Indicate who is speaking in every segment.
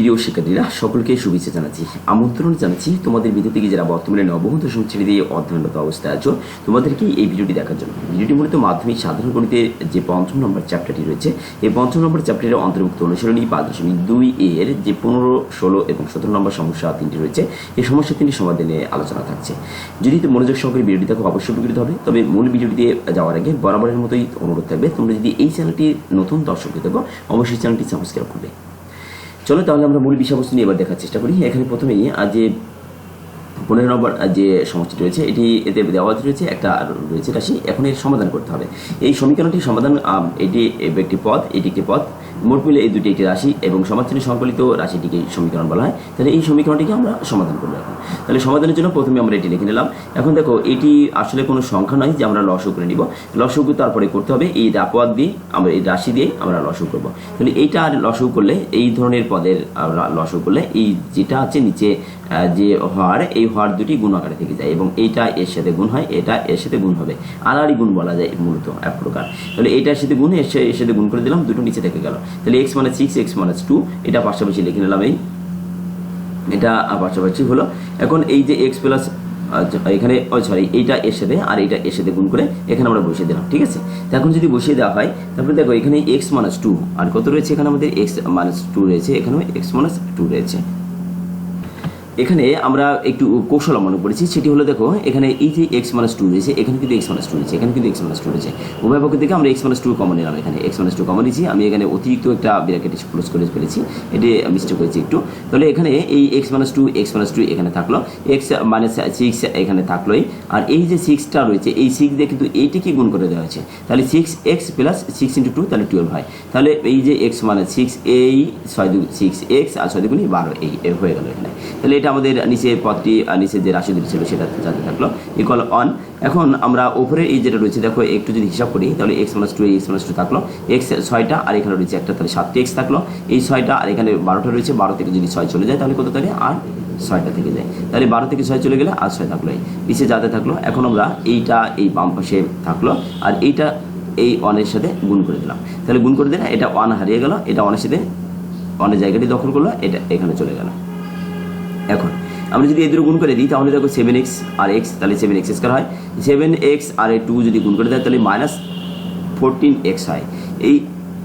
Speaker 1: প্রিয় শিক্ষার্থীরা, সকলকে শুভেচ্ছা জানাচ্ছি। আমন্ত্রণ জানাচ্ছি তোমাদের ভিডিও থেকে যারা বর্তমানে নবম দশম শ্রেণীতে অধ্যয়নরত অবস্থায় আছো, তোমাদেরকে এই ভিডিওটি দেখার জন্য। ভিডিওটি মূলত মাধ্যমিক সাধারণ গণিতের যে পঞ্চম নম্বর চ্যাপ্টারটি রয়েছে, এই পঞ্চম নম্বর চ্যাপ্টারের অন্তর্ভুক্ত অনুসরণী পাঁচ দশমিক দুই এর যে পনেরো, ষোলো এবং সতেরো নম্বর সমস্যা তিনটি রয়েছে, এই সমস্যা তিনটি সমাধানে আলোচনা থাকছে। যদি তো মনোযোগ সহকারে ভিডিওটি দেখো, অবশ্যই উপকৃত হবে। তবে মূল ভিডিওটিতে যাওয়ার আগে বরাবরের মতোই অনুরোধ থাকবে, তোমরা যদি এই চ্যানেলটি নতুন দর্শক থাকো, অবশ্যই চ্যানেলটি সাবস্ক্রাইব করবে। চলো তাহলে আমরা মূল বিষয়বস্তু নিয়ে এবার দেখার চেষ্টা করি। এখানে প্রথমেই আজ যে পনেরো নম্বর যে সমস্যাটি রয়েছে, এটি এতে দেওয়া রয়েছে, একটা রয়েছে রাশি। এখন এর সমাধান করতে হবে। এই সমীকরণটি সমাধান এটি একটি পদ এটি একটি পদ মোট মিলে এই দুটি একটি রাশি এবং সমাধানের সংকলিত রাশিটিকে সমীকরণ বলা হয়। তাহলে এই সমীকরণটিকে আমরা সমাধান করব এখন। তাহলে সমাধানের জন্য প্রথমে আমরা এটি লিখে নিলাম। এখন দেখো, এটি আসলে কোনো সংখ্যা নয় যে আমরা লসও করে নিব। লসও তারপরে করতে হবে। এই পদ দিয়ে আমরা, এই রাশি দিয়ে আমরা লসও করব। তাহলে এইটা আর লসও করলে, এই ধরনের পদের লসও করলে এই যেটা আছে নিচে যে হর, এই হর দুটি গুণ আকারে থেকে যায় এবং এইটা এর সাথে গুণ হয়, এটা এর সাথে গুণ হবে। আড়াআড়ি গুণ বলা যায় মূলত এক প্রকার। তাহলে এইটার সাথে গুণ, এর সাথে- এর সাথে গুণ করে দিলাম, দুটো নিচে থেকে গেল। তাহলে এক্স মানে সিক্স এক্স মানে টু এটা পাশাপাশি লিখে নিলাম এই। এটা পাশাপাশি হলো। এখন এই যে এক্স প্লাস এখানে সরি এইটা এর সাথে আর এইটা এর সাথে গুণ করে এখানে আমরা বসিয়ে দিলাম, ঠিক আছে? এখন যদি বসিয়ে দেওয়া হয় তারপরে দেখো এখানে এক্স মাইনাস টু আর কত রয়েছে এখানে আমাদের? এক্স মাইনাস টু রয়েছে, এখানেও এক্স মাইনাস টু রয়েছে। এখানে আমরা একটু কৌশল মনে করেছি, সেটি হলো দেখো, এখানে এই যে এক্স মাইনাস টু রয়েছে, এখানে কিন্তু এক্স মাইনাস টু রয়েছে, এখানে কিন্তু এক্স মাইনাস টু রয়েছে। উভয় পক্ষ থেকে আমরা এক্স মাইনাস টু কমন নিলাম এখানে এক্স মাইনাস টু কমন নিয়েছি। আমি এখানে অতিরিক্ত একটা ব্র্যাকেট ক্লোজ করে ফেলেছি, এটি মিস্টেক হয়েছে একটু। তাহলে এখানে এই x minus two x minus two এখানে থাকল। এক্স মাইনাস সিক্স এখানে থাকলোই। আর এই যে সিক্সটা রয়েছে, এই সিক্স দিয়ে কিন্তু এইটিকে গুণ করে দেওয়া হয়েছে। তাহলে six x plus six into two তাহলে টুয়েলভ হয়। তাহলে এই যে এক্স মানে সিক্স এই, ছয় দু সিক্স এক্স আর ছয় দুগুণি বারো এই হয়ে গেল এখানে। তাহলে এটা আমাদের নিচে পদটি নিচে যে রাশি দুটি ছিল সেটা যাতে থাকল। ইকুয়াল অন এখন আমরা ওপরে এই যেটা রয়েছে, দেখো, একটু যদি হিসাব করি, তাহলে x minus two x minus two থাকল। এক্স ছয়টা, আর এখানে রয়েছে একটা, তাহলে সাতটি এক্স থাকল। এই ছয়টা, আর এখানে বারোটা রয়েছে, বারো থেকে যদি ছয় চলে যায়, তাহলে কত থাকে আর ছয়টা থেকে যায়। তাহলে বারো থেকে ছয় চলে গেলে আর ছয় থাকল। নিচে যাতে থাকল, এখন আমরা এইটা এই বাম পাশে থাকল, আর এইটা এই অনের সাথে গুণ করে দিলাম। তাহলে গুণ করে দিলে এটা ওয়ান হারিয়ে গেল, এটা অনের সাথে অনেক জায়গাটি দখল করল, এটা এখানে চলে গেল। এখন, আমরা যদি এই দুটো গুণ করে দিই, তাহলে দেখো সেভেন এক্স আর এক্স তাহলে সেভেন এক্স স্কোয়ার হয়। সেভেন এক্স আর এই টু যদি গুণ করে দেয়, তাহলে মাইনাস ফোরটিন এক্স হয়। এই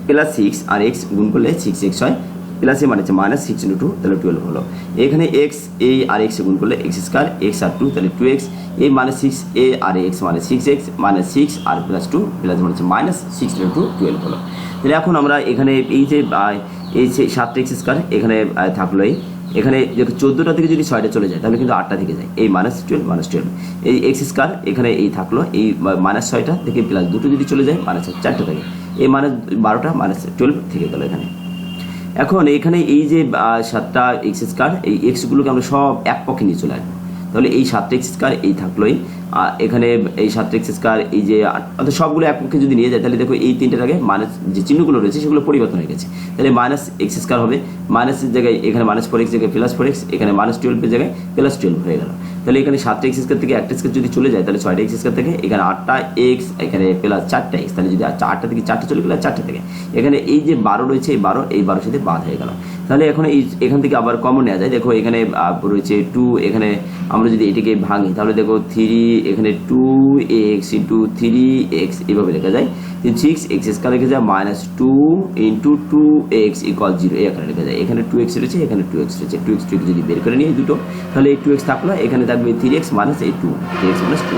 Speaker 1: প্লাস সিক্স আর এক্স গুণ করলে সিক্স এক্স হয়। প্লাস এ মানে হচ্ছে মাইনাস সিক্স ইন্টু টু তাহলে টুয়েলভ হলো। এখানে এক্স এ আর এক্স গুণ করলে এক্স স্কোয়ার এক্স আর টু তাহলে টু এক্স এই মাইনাস সিক্স এ আর এক্স মানে সিক্স এক্স মাইনাস সিক্স আর প্লাস টু প্লাস মানে হচ্ছে minus six into two twelve হলো। তাহলে এখন আমরা এখানে এই যে এই যে সাতটা এক্স স্কোয়ার এখানে থাকল এই এখানে যদি চোদ্দোটা থেকে যদি ছয়টা চলে যায়, তাহলে কিন্তু আটটা থেকে যায়। এই মাইনাস টুয়েলভ মাইনাস টুয়েলভ এই এক্স স্কোয়ার এখানে এই থাকল, এই মাইনাস ছয়টা থেকে প্লাস দুটো যদি চলে যায় মাইনাস চারটা থেকে। এই মাইনাস বারোটা মাইনাস টুয়েলভ থেকে গেলো এখানে। এখন এখানে এই যে সাতটা এক্স স্কোয়ার এই এক্সগুলোকে আমরা সব এক পক্ষে নিয়ে চলে আসব। তাহলে এই সাতটা এক্স স্কোয়ার এই থাকলোই। আর এখানে এই সাতটা এক্স স্কোয়ার এই যে, অর্থাৎ সবগুলো এক পক্ষে যদি নিয়ে যায়, তাহলে দেখো এই তিনটার আগে মাইনাস যে চিহ্নগুলো রয়েছে, সেগুলো পরিবর্তন হয়ে গেছে। তাহলে মাইনাস এক্স স্কোয়ার হবে। মাইনাসের জায়গায়, এখানে মাইনাস ফোর এক্স জায়গায় প্লাস ফোর এক্স এখানে মাইনাস টুয়েলভের জায়গায় প্লাস টুয়েলভ হয়ে গেল। তাহলে এখানে সাতটা এক্স স্কোয়ার থেকে একটা স্কোয়ার যদি চলে যায়, তাহলে ছয়টা এক্স স্কোয়ার থেকে, এখানে আটটা এক্স এখানে প্লাস চারটা এক্স তাহলে যদি আট- আটটা থেকে চারটে চলে গেলে চারটে থেকে। এখানে এই যে বারো রয়েছে, এই বারো, এই বারোর সাথে বাদ হয়ে গেল। তাহলে এখন এই এখান থেকে আবার কমন নেওয়া যায়। দেখো এখানে রয়েছে টু এখানে আমরা যদি এটিকে ভাঙি, তাহলে দেখো থ্রি এখানে two x into three x এভাবে লেখা যায়। সিক্স এক্স স্কোয়ার লেখা যায় minus two into two x equal zero এখানে লেখা যায়। এখানে টু এক্স রয়েছে, এখানে টু এক্স রয়েছে। টু এক্স টু যদি বের করে নিই দুটো, তাহলে এই টু এক্স থাকল, এখানে থাকবে থ্রি এক্স মাইনাস এই টু এক্স মাইনাস টু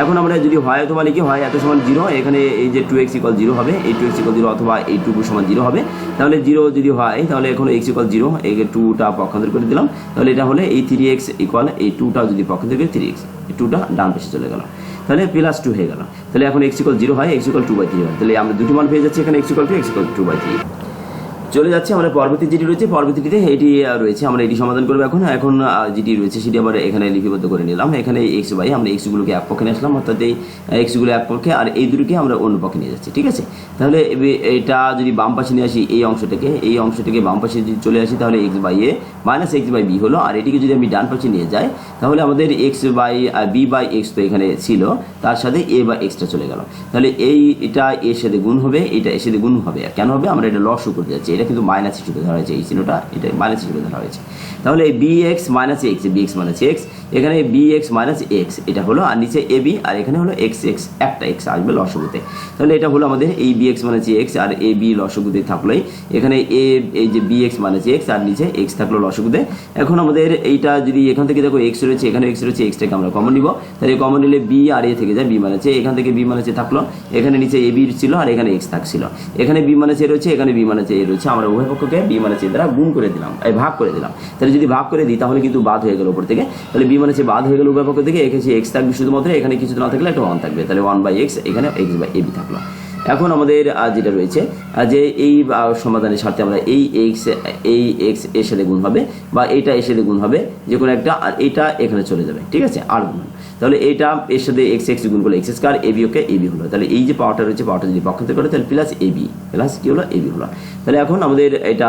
Speaker 1: এখন আমরা যদি হয় অথবা লিখি হয় এত সমান জিরো এখানে এই যে টু এক্স ইকল জিরো হবে, এই টু এক্স ইকল জিরো অথবা এই টু সমান জিরো হবে। তাহলে জিরো যদি হয়, তাহলে এখন এক্স ইকল জিরো এই টুটা পক্ষান্তর করে দিলাম। তাহলে এটা হলে এই থ্রি এক্স ইকুয়াল এই টুটা যদি পক্ষান্তর করে থ্রি এক্স এই টুটা ডান পাশে চলে গেল। তাহলে প্লাস টু হয়ে গেল। তাহলে এখন এক্স ইকল জিরো হয় x equal two by three হয়। তাহলে আমরা দুটি মান পেয়ে যাচ্ছি এখানে x equal two x equal two by three চলে যাচ্ছে আমরা পরবর্তী যেটি রয়েছে, পরবর্তীটিতে এটি রয়েছে, আমরা এটি সমাধান করব এখন। এখন যেটি রয়েছে, সেটি আবার এখানে লিপিবদ্ধ করে নিলাম। এখানে এক্স বাই আমরা এক্সগুলোকে এক পক্ষে নিয়ে আসলাম, অর্থাৎ এই এক্সগুলো এক পক্ষে, আর এই দুটোকে আমরা অন্য পক্ষে নিয়ে যাচ্ছি, ঠিক আছে? তাহলে এটা যদি বাম পাশে নিয়ে আসি এই অংশটাকে এই অংশটাকে বাম পাশে যদি চলে আসি, তাহলে x by a minus x by b হলো, আর এটিকে যদি আমি ডান পাশে নিয়ে যাই, তাহলে আমাদের x by b by x তো এখানে ছিল, তার সাথে এ বা এক্সটা চলে গেল। তাহলে এই এটা এর সাথে গুণ হবে, এটা এর সাথে গুণ হবে, আর কেন হবে? আমরা এটা লসও করতে যাচ্ছি এটা কিন্তু মাইনাস হিসেবে ধরা হয়েছে, এই চিহ্নটা এটা মাইনাস হিসেবে ধরা হয়েছে। তাহলে এই b x minus x b x minus x এখানে বি এক্স মাইনাস এক্স এটা হলো আর নিচে এ বি আর এখানে হলো এক্স এক্স একটা এক্স আসবে লসগুতে। তাহলে এটা হলো আমাদের এই বি এক্স মাইনাস এক্স আর এ বি লসগুতে থাকলোই। এখানে এ এই যে বি এক্স মাইনাস এক্স আর নিচে এক্স থাকল লসগুতে। এখন আমাদের এইটা যদি এখান থেকে দেখো এক্স রয়েছে, এখানে এক্স রয়েছে এক্সটাকে আমরা কমন নিব। তাহলে কমন নিলে বি আর এ থেকে যায় বি মাইনাস এখান থেকে বি মাইনাস থাকল। এখানে নিচে এ বি ছিল আর এখানে এক্স থাকছিল। এখানে বি মাইনাস এ রয়েছে, এখানে বি মাইনাস এ রয়েছে। আমরা উভয় পক্ষকে বি মাইনাস এ দ্বারা গুণ করে দিলাম, এই ভাগ করে দিলাম। তাহলে যদি ভাগ করে দিই, তাহলে কিন্তু বাদ হয়ে গেল উপর থেকে। তাহলে বি মাইনাস এ বাদ হয়ে গেল উভয় পক্ষ থেকে এখানে এক্স থাকবে শুধুমাত্র, এখানে কিছু না থাকলে একটা ওয়ান থাকবে। তাহলে ওয়ান বাই এক্স এখানে এক্স বাই এ বি থাকল। এখন আমাদের যেটা রয়েছে যে এই সমাধানের স্বার্থে আমরা এই এক্স এই এক্সের সাথে গুণ হবে, বা এইটা এর সাথে গুণ হবে যে কোনো একটা, আর এইটা এখানে চলে যাবে। ঠিক আছে? আর গুণ তাহলে এটা এর সাথে এক্স এক্স গুণ করলে x square a b okay a b হলো। তাহলে এই যে পাওয়ারটা রয়েছে পাওয়ারটা যদি পক্ষান্তর করে, তাহলে প্লাস এ বি প্লাস কি হলো এ বি হলো। তাহলে এখন আমাদের এটা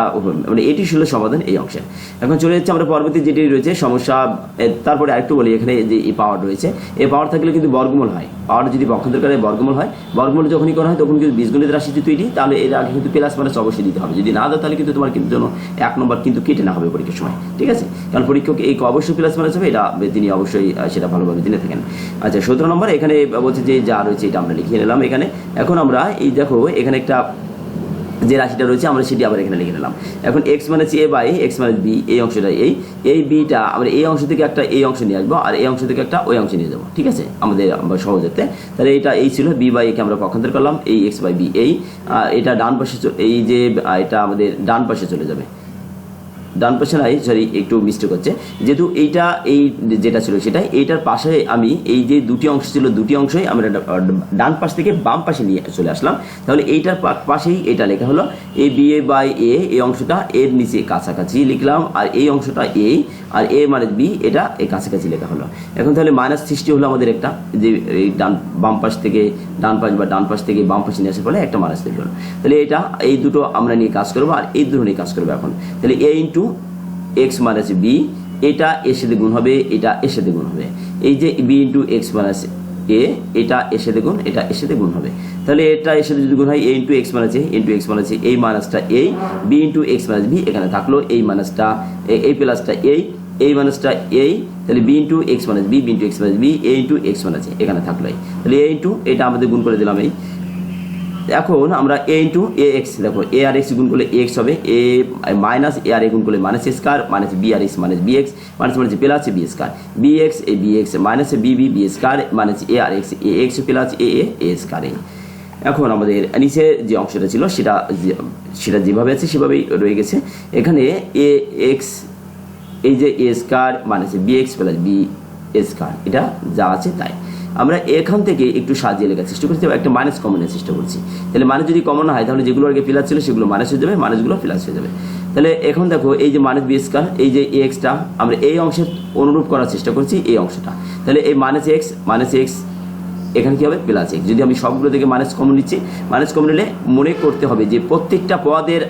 Speaker 1: মানে এটি ছিল সমাধান এই অংশে এখন চলে যাচ্ছে আমরা পরবর্তী যেটি রয়েছে, সমস্যা তারপরে আরেকটু বলি এখানে যে এই পাওয়ার রয়েছে। এই পাওয়ার থাকলে কিন্তু বর্গমূল হয়। পাওয়ার যদি পক্ষান্তর করে বর্গমূল হয়, বর্গমূল যখনই করা হয়, তখন কিন্তু বীজগণিত রাশি যদি তৈরি, তাহলে এর আগে কিন্তু প্লাস মাইনাস অবশ্যই দিতে হবে। যদি না দাও, তাহলে কিন্তু তোমার কিন্তু জন্য এক নম্বর কিন্তু কেটে না হবে পরীক্ষার সময়। ঠিক আছে? কারণ পরীক্ষক এই অবশ্যই প্লাস মাইনাস হবে, এটা তিনি অবশ্যই সেটা ভালোভাবে জেনে থাকেন আচ্ছা সতেরো নম্বর এখানে বলছে যে যা রয়েছে এটা আমরা লিখিয়ে নিলাম এখানে। এখন আমরা এই দেখো, এখানে একটা যে রাশিটা রয়েছে, আমরা সেটি আবার এখানে লিখে নিলাম। এখন এক্স মানে এ বাই এক্স মানে বি এই অংশটা এই। এই বিটা আমরা এই অংশ থেকে একটা এই অংশ নিয়ে আসব আর এই অংশ থেকে একটা ওই অংশ নিয়ে যাব, ঠিক আছে? আমাদের সহজতে তাহলে এটা এই ছিল বি বাই একে আমরা পক্ষান্তর করলাম, এই এক্স বাই বি এই। এটা ডান পাশে এই যে এটা আমাদের ডান পাশে চলে যাবে। ডান পাশে নাই সরি একটু মিস্টেক হচ্ছে। যেহেতু এইটা, এই যেটা ছিল সেটা, এইটার পাশে আমি এই যে দুটি অংশ ছিল, দুটি অংশই আমরা ডান পাশ থেকে বাম পাশে নিয়ে চলে আসলাম। তাহলে এইটার পাশেই এটা লেখা হলো, এ বি এ বাই এ, এই অংশটা এর নিচে কাছাকাছি লিখলাম, আর এই অংশটা এ, আর এ মানে বি, এটা এই কাছাকাছি লেখা হলো। এখন তাহলে মাইনাস সৃষ্টি হলো আমাদের একটা, যে এই ডান, বাম পাশ থেকে ডান পাশ বা ডান পাশ থেকে বাম পাশে নিয়ে আসার ফলে একটা মাইনাস তৈরি হলো তাহলে এটা, এই দুটো আমরা নিয়ে কাজ করব, আর এই দুটো নিয়ে কাজ করব এখন। তাহলে a into x minus b এটা এর সাথে গুণ হবে, এটা এর সাথে গুণ হবে। এই যে b into x minus a এটা এর সাথে গুণ, এটা এর সাথে গুণ হবে। তাহলে এটা এর সাথে যদি গুণ হয় a into x minus a into x minus a এই মাইনাসটা এই b into x minus b এখানে থাকল, এই মাইনাসটা এই প্লাসটা এই এই মাইনাসটা এই, তাহলে b into x minus b b into x minus b a into x minus এখানে থাকল তাহলে এ ইন্টু এটা আমাদের গুণ করে দিলাম এই। এখন আমরা এ ইন্টু এ এক্স দেখো এ আর এক্স গুণ করলে এক্স হবে এ মাইনাস এ আর এ গুণ করলে minus square minus b R x minus b x minus minus plus b square b x a b x minus b b b square minus a R x a x plus a a a square এখন আমাদের নিচে যে অংশটা ছিল, সেটা সেটা যেভাবে আছে, সেভাবেই রয়ে গেছে। এখানে এ এক্স এই যে এ স্কার মানে B X plus B square এটা যা আছে তাই। আমরা এখান থেকে একটু সাজিয়ে লেখার চেষ্টা করছি, একটা মাইনাস কমনের চেষ্টা করছি। তাহলে মানে যদি কমন হয়, তাহলে যেগুলো আগে প্লাস ছিল, সেগুলো মাইনাস হয়ে যাবে মাইনাসগুলো প্লাস হয়ে যাবে। তাহলে এখন দেখো, এই যে মাইনাস বি এই যে এক্সটা আমরা এই অংশের অনুরূপ করার চেষ্টা করছি এই অংশটা। তাহলে এই মাইনাস এক্স মাইনাস এক্স এখানে কী হবে? প্লাস এক্স যদি আমি সবগুলো থেকে মাইনাস কমন নিচ্ছি মাইনাস কমন নিলে মনে করতে হবে যে প্রত্যেকটা পদের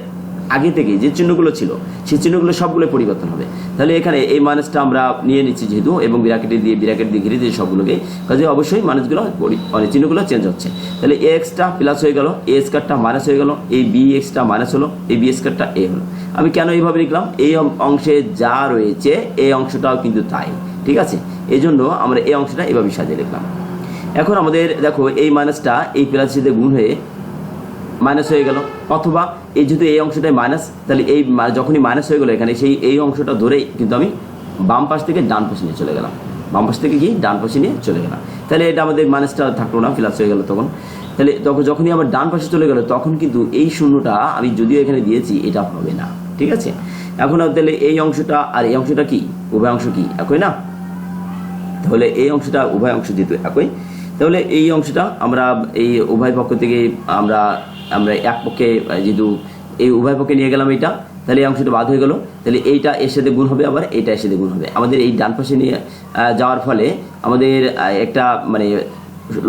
Speaker 1: আগে থেকে যে চিহ্নগুলো ছিল, সেই চিহ্নগুলো সবগুলো পরিবর্তন হবে। তাহলে এখানে এই মাইনাসটা আমরা নিয়ে নিচ্ছি যেহেতু, এবং বিরাকেটে দিয়ে বিরাকেট দিয়ে ঘিরে দিয়ে সবগুলোকে। কাজে অবশ্যই মাইনাসগুলো পরি- মানে চিহ্নগুলো চেঞ্জ হচ্ছে। তাহলে এ এক্সটা প্লাস হয়ে গেল এ স্কারটা মাইনাস হয়ে গেল, এই বি এক্সটা মাইনাস হলো, এই বি স্কারটা এ হলো। আমি কেন এইভাবে লিখলাম? এই অংশে যা রয়েছে, এই অংশটাও কিন্তু তাই, ঠিক আছে? এই জন্য আমরা এই অংশটা এভাবে সাজিয়ে লিখলাম। এখন আমাদের, দেখো, এই মাইনাসটা এই প্লাসের সাথে গুণ হয়ে মাইনাস হয়ে গেল। অথবা এই যেহেতু এই অংশটাই মাইনাস তাহলে এই যখনই মাইনাস হয়ে গেলো এখানে, সেই এই অংশটা ধরেই কিন্তু আমি বাম পাশ থেকে ডান পাশে নিয়ে চলে গেলাম। বাম পাশ থেকে গিয়ে ডান পাশে নিয়ে চলে গেলাম। তাহলে এটা আমাদের মাইনাসটা থাকল না প্লাস হয়ে গেল তখন। তাহলে তখন যখনই আমার ডান পাশে চলে গেল, তখন কিন্তু এই শূন্যটা আমি যদিও এখানে দিয়েছি, এটা হবে না। ঠিক আছে? এখন তাহলে এই অংশটা আর এই অংশটা কি? উভয় অংশ কি? একই না? তাহলে এই অংশটা উভয় অংশ যেহেতু একই, তাহলে এই অংশটা আমরা এই উভয় পক্ষ থেকে আমরা আমরা এক পক্ষে যেহেতু এই উভয় পক্ষে নিয়ে গেলাম এইটা, তাহলে এই অংশটা বাদ হয়ে গেল। তাহলে এইটা এর সাথে গুণ হবে, আবার এইটা এর সাথে গুণ হবে। আমাদের এই ডান পাশে নিয়ে যাওয়ার ফলে আমাদের একটা মানে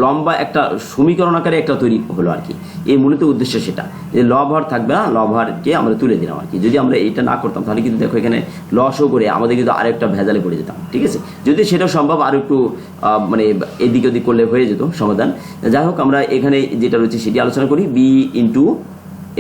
Speaker 1: লম্বা একটা সমীকরণ আকারে একটা তৈরি হলো আর কি। এই মূলত উদ্দেশ্য সেটা। যে লভার থাকবে না লভারকে আমরা তুলে দিলাম আর কি। যদি আমরা এটা না করতাম, তাহলে কিন্তু দেখো এখানে লসও করে আমাদের কিন্তু আরেকটা ভেজালে পড়ে যেতাম, ঠিক আছে? যদি সেটা সম্ভব আর একটু মানে এদিক ওদিক করলে হয়ে যেত সমাধান। যাই হোক, আমরা এখানে যেটা রয়েছে সেটি আলোচনা করি। বি ইন্টু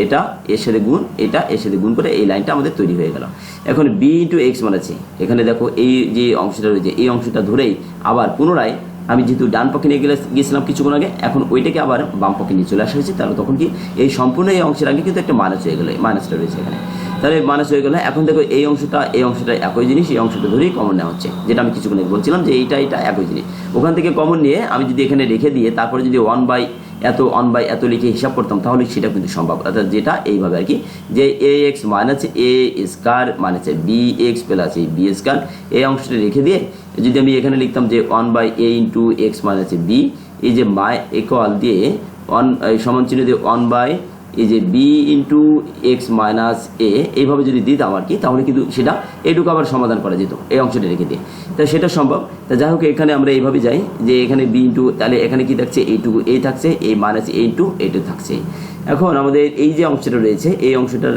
Speaker 1: এটা, এর সাথে গুণ, এটা, এর সাথে গুণ করে এই লাইনটা আমাদের তৈরি হয়ে গেল। এখন বি ইন্টু এক্স মানে আছে এখানে দেখো এই যে অংশটা রয়েছে, এই অংশটা ধরেই আবার পুনরায় আমি যেহেতু ডান পক্ষে নিয়ে গেলে গিয়েছিলাম কিছুক্ষণ আগে, এখন ওইটাকে আবার বাম পক্ষে নিয়ে চলে আসা হয়েছে। তাহলে তখন কি এই সম্পূর্ণ এই অংশের আগে কিন্তু একটা মাইনাস হয়ে গেলো। মাইনাসটা রয়েছে এখানে। তাহলে মাইনাস হয়ে গেলো। এখন দেখো এই অংশটা এই অংশটা একই জিনিস, এই অংশটা ধরেই কমন নেওয়া হচ্ছে, যেটা আমি কিছুক্ষণ আগে বলছিলাম যে এইটা এটা একই জিনিস। ওখান থেকে কমন নিয়ে আমি যদি এখানে রেখে দিয়ে, তারপরে যদি ওয়ান বাই এত অন বাই এত লিখে হিসাব করতাম, তাহলে সেটা কিন্তু সম্ভব। অর্থাৎ যেটা এইভাবে আর কি, যে A X minus A square minus B X plus এই বি স্কার এই অংশটা রেখে দিয়ে যদি আমি এখানে লিখতাম যে one by a into x minus b এই যে মাই ইকুয়াল দিয়ে অন সমান চিহ্ন দিয়ে ওয়ান বাই এই যে b into x minus a এইভাবে যদি দিতাম আর কি, তাহলে কিন্তু সেটা এটুকু আবার সমাধান করা যেত, এই অংশটা রেখে দিয়ে। তা সেটা সম্ভব। তা যাই হোক, এখানে আমরা এইভাবে যাই যে এখানে বি ইন্টু তাহলে এখানে কি থাকছে? এইটুকু এ থাকছে এ মাইনাস এ ইন্টু এইটু থাকছে। এখন আমাদের এই যে অংশটা রয়েছে, এই অংশটার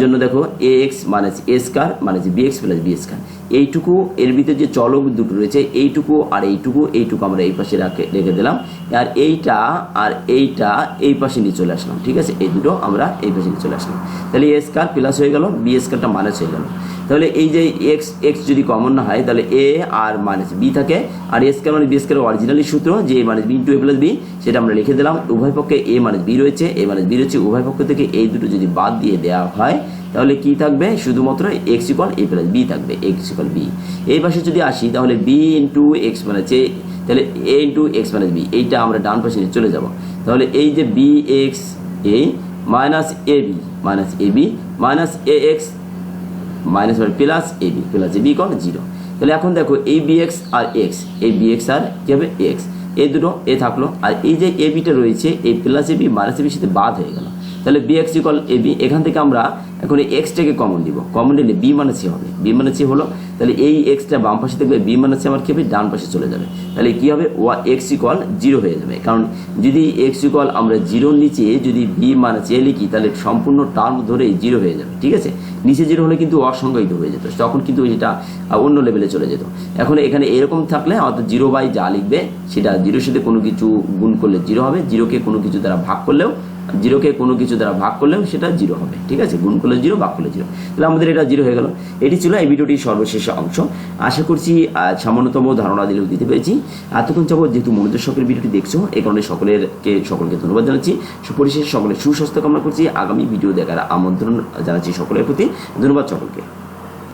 Speaker 1: জন্য দেখো A x minus a square minus b x plus b square এইটুকু এর ভিতরে যে চলক দুটো রয়েছে, এইটুকু আর এইটুকু এইটুকু আমরা এই পাশে রাখে, রেখে দিলাম। আর এইটা আর এইটা এই পাশে নিয়ে চলে আসলাম, ঠিক আছে? এই দুটো আমরা এই পাশে নিয়ে চলে আসলাম। তাহলে এ স্কার প্লাস হয়ে গেল, বি স্কারটা মাইনাস হয়ে গেল। তাহলে এই যে এক্স এক্স যদি কমন না হয়, তাহলে এ আর মাইনাস বি থাকে। আর এ স্কোয়ার মানে বি স্কোয়ার অরিজিনালি সূত্র, যে a minus b into a plus b সেটা আমরা লিখে দিলাম। উভয় পক্ষে এ মাইনাস বি রয়েছে, এ মাইনাস বি রয়েছে, উভয় পক্ষ থেকে এই দুটো যদি বাদ দিয়ে দেওয়া হয় তাহলে কি থাকবে? শুধুমাত্র x equal a plus b থাকবে এক্স ইকল বি এই পাশে যদি আসি, তাহলে বি ইন্টু এক্স মানে হচ্ছে তাহলে a into x minus b এইটা আমরা ডান পাশে নিয়ে চলে যাব। তাহলে এই যে b x a minus a b minus a b minus a x minus plus a b plus a b equal zero তাহলে এখন দেখো এই বি এক্স আর এক্স এই বি এক্স আর কী হবে? এক্স এই দুটো, এ থাকল। আর এই যে এ বিটা রয়েছে, এই plus A B minus A বির সাথে বাদ হয়ে গেল। তাহলে B X equal A B এখান থেকে আমরা এখন এই এক্সটাকে কমন দিব। কমন নিলে বি মানে সি হবে। বি মানে সি হলো, তাহলে এই এক্সটা বাম পাশে দেখবে বি মানে সি আমার হবে? ডান পাশে চলে যাবে। তাহলে কী হবে? ওয়া এক্স ইকল জিরো হয়ে যাবে। কারণ যদি এক্স ইকল আমরা জিরোর নিচে, যদি বি মানে সি লিখি, তাহলে সম্পূর্ণ টার্ম ধরেই জিরো হয়ে যাবে। ঠিক আছে? নিচে জিরো হলে কিন্তু অসংজ্ঞায়িত হয়ে যেত। তখন কিন্তু এটা অন্য লেভেলে চলে যেত। এখন এখানে এরকম থাকলে অর্থাৎ জিরো বাই যা লিখবে, সেটা জিরোর সাথে কোনো কিছু গুণ করলে জিরো হবে। জিরোকে কোনো কিছু দ্বারা ভাগ করলেও জিরোকে কোনো কিছু দ্বারা ভাগ করলেও সেটা জিরো হবে। ঠিক আছে? গুণ করলে জিরো, ভাগ করলে জিরো। তাহলে আমাদের এটা জিরো হয়ে গেল। এটি ছিল এই ভিডিওটির সর্বশেষ অংশ। আশা করছি সামান্যতম ধারণা দিলেও দিতে পেরেছি। এতক্ষণ যাবত যেহেতু মনোযোগ সকলের ভিডিওটি দেখছ এই কারণে সকলেরকে, সকলকে ধন্যবাদ জানাচ্ছি। পরিশেষে সকলের সুস্বাস্থ্য কামনা করছি। আগামী ভিডিও দেখার আমন্ত্রণ জানাচ্ছি সকলের প্রতি। ধন্যবাদ সকলকে।